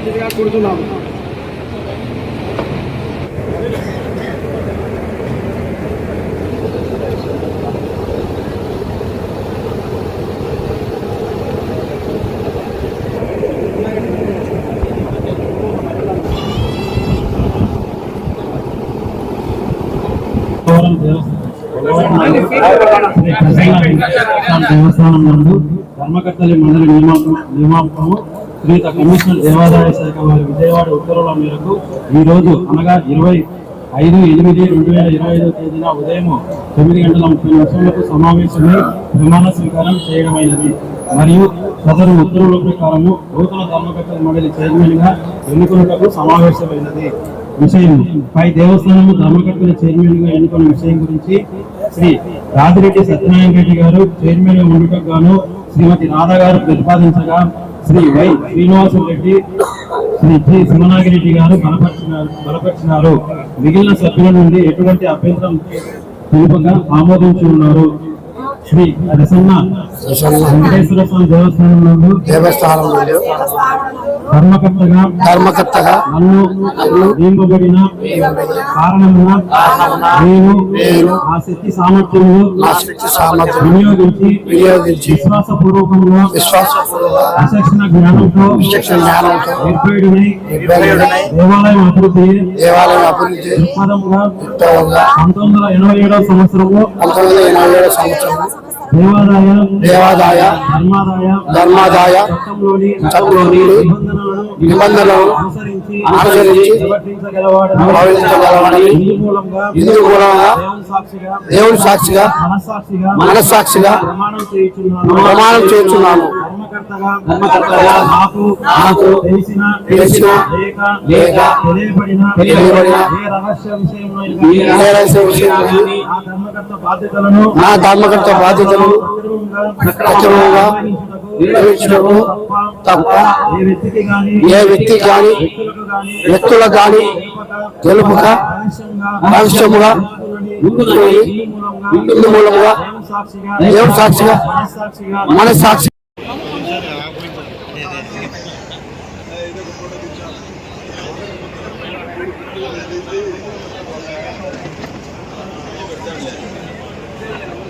నెలకరించవలసిందిగా కూడుతున్నాము. దేవస్థానం నందు ధర్మకర్తల మండలి నియామకం వివిధ కమిషనర్ దేవాదాయ శాఖ వారి విజయవాడ ఉత్తర్వుల మేరకు ఈ రోజు అనగా ఇరవై ఐదు ఎనిమిది రెండు వేల ఇరవై ఐదో తేదీన ఉదయం తొమ్మిది గంటల ముప్పై నిమిషాలకు సమావేశమై ప్రమాణ స్వీకారం చేయడమైనది. మరియు సదరు ఉత్తర్వుల ప్రకారము నూతన ధర్మకర్తల మండలి చైర్మన్గా ఎన్నుకున్నటకు సమావేశమైనది. విషయం పై దేవస్థానము ధర్మకర్తల చైర్మన్గా ఎన్నుకున్న విషయం గురించి శ్రీ రాజిరెడ్డి సత్యనారాయణ రెడ్డి గారు చైర్మన్గా ఉండటం గాను శ్రీమతి రాధా గారు ప్రతిపాదించగా శ్రీ వై శ్రీనివాస రెడ్డి శ్రీ జి సుమనాగిరెడ్డి గారు బలపరిచినారు బలపరిచినారు. మిగిలిన సభ్యుల నుండి ఎటువంటి అభ్యంతరం తెలుపగా ఆమోదించి ఉన్నారు. శ్రీ ప్రసన్న వెంకటేశ్వర స్వామి దేవస్థానం నందు దేవస్థానం నుండి ధర్మకర్తగా ధర్మకర్తగా నన్ను నియమబడిన కారణమున నేను ఆ శక్తి సామర్థ్యములు నా శక్తి సామర్థ్యం వినియోగించి వినియోగించి విశ్వాసపూర్వకంగా విశ్వాసపూర్వక విచక్షణ జ్ఞానంతో విచక్షణ జ్ఞానంతో నిర్భయుడినై నిర్భయుడనై దేవాలయం అభివృద్ధి దేవాలయం అభివృద్ధి దృక్పథంగా పంతొమ్మిది వందల ఎనభై ఏడవ సంవత్సరంలో పంతొమ్మిది వందల ఎనభై ఏడు సంవత్సరం దేవాదాయ దేవాదాయ ధర్మాదాయ ధర్మాదాయ చట్టంలోని చట్టంలోని నిబంధనలను ప్రవర్తించగలవాడని ప్రవర్తించగలవాడని ఇందు మూలంగా దేవుని సాక్షిగా మనస్సాక్షిగా ప్రమాణం నాకు తెలిసిన లేక తెలియబడిన నా ధర్మకర్త బాధ్యతలను సక్రమంగా తప్ప ఏ వ్యక్తి కానీ వ్యక్తులకు గాని వ్యక్తులకు కానీ తెలుపక రహస్యముగా ఇందు మూలముగా సాక్షిగా మన సాక్షి Thank you.